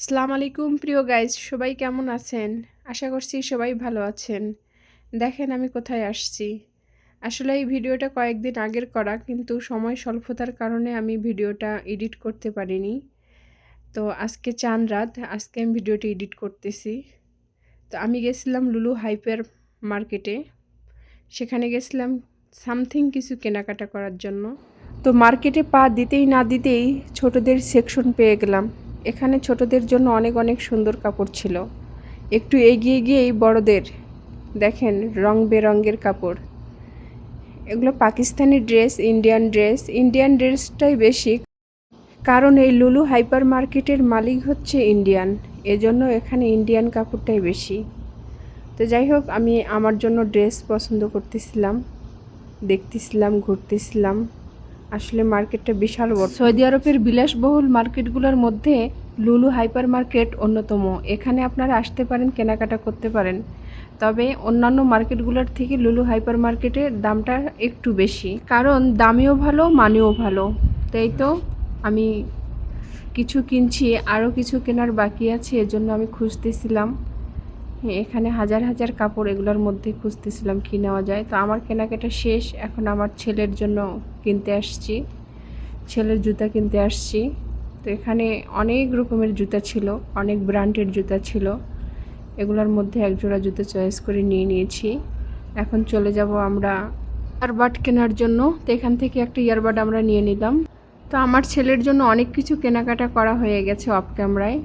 সালাম আলাইকুম প্রিয় গাইজ, সবাই কেমন আছেন? আশা করছি সবাই ভালো আছেন। দেখেন আমি কোথায় আসছি। আসলে এই ভিডিওটা কয়েকদিন আগের করা, কিন্তু সময় স্বল্পতার কারণে আমি ভিডিওটা এডিট করতে পারিনি। তো আজকে চান রাত, আজকে আমি ভিডিওটা এডিট করতেছি। তো আমি গেছিলাম লুলু হাইপার মার্কেটে। সেখানে গেছিলাম সামথিং কিছু কেনাকাটা করার জন্য। তো মার্কেটে পা দিতেই না দিতেই ছোটদের সেকশন পেয়ে গেলাম। এখানে ছোটদের জন্য অনেক অনেক সুন্দর কাপড় ছিল। একটু এগিয়ে গিয়েই বড়দের, দেখেন, রং বেরঙের কাপড়। এগুলো Pakistani dress, Indian dress. Indian ড্রেসটাই বেশি, কারণ এই লুলু হাইপার মার্কেটের মালিক হচ্ছে ইন্ডিয়ান। এজন্য এখানে ইন্ডিয়ান কাপড়টাই বেশি। তো যাই হোক, আমি আমার জন্য ড্রেস পছন্দ করতেছিলাম, দেখতেছিলাম, ঘুরতেছিলাম। আসলে মার্কেটটা বিশাল বড়। সৌদি আরবের বিলাসবহুল মার্কেটগুলোর মধ্যে লুলু হাইপার মার্কেট অন্যতম। এখানে আপনারা আসতে পারেন, কেনাকাটা করতে পারেন। তবে অন্যান্য মার্কেটগুলোর থেকে লুলু হাইপার মার্কেটের দামটা একটু বেশি। কারণ দামিও ভালো, মানেও ভালো। তাই তো, আমি কিছু কিনছি, আরও কিছু কেনার বাকি আছে, এজন্য আমি খুঁজতেছিলাম। এখানে হাজার হাজার কাপড় এগুলোর মধ্যে খুঁজতেছিলাম কী নেওয়া যায়। তো আমার কেনাকাটা শেষ, এখন আমার ছেলের জন্য কিনতে আসছি। ছেলের জুতা কিনতে আসছি। তো এখানে অনেক রকমের জুতা ছিল, অনেক ব্র্যান্ডের জুতা ছিল। এগুলোর মধ্যে এক জোড়া জুতো চয়েস করে নিয়ে নিয়েছি। এখন চলে যাব আমরা ইয়ারবাড কেনার জন্য। তো এখান থেকে একটা ইয়ারবাড আমরা নিয়ে নিলাম। তো আমার ছেলের জন্য অনেক কিছু কেনাকাটা করা হয়ে গেছে অফ ক্যামেরায়।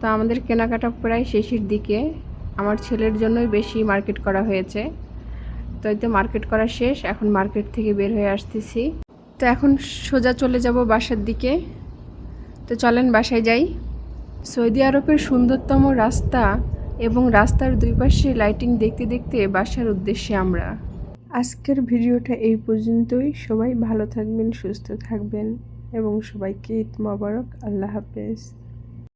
তো আমাদের কেনাকাটা প্রায় শেষের দিকে। আমার ছেলের জন্যই বেশি মার্কেট করা হয়েছে। তো এই তো মার্কেট করা শেষ, এখন মার্কেট থেকে বের হয়ে আসতেছি। তো এখন সোজা চলে যাব বাসার দিকে। তো চলেন বাসায় যাই। সৌদি আরবের সুন্দরতম রাস্তা এবং রাস্তার দুই পাশে লাইটিং দেখতে দেখতে বাসার উদ্দেশ্যে আমরা। আজকের ভিডিওটা এই পর্যন্তই। সবাই ভালো থাকবেন, সুস্থ থাকবেন এবং সবাইকে ঈদ মোবারক। আল্লাহ হাফেজ।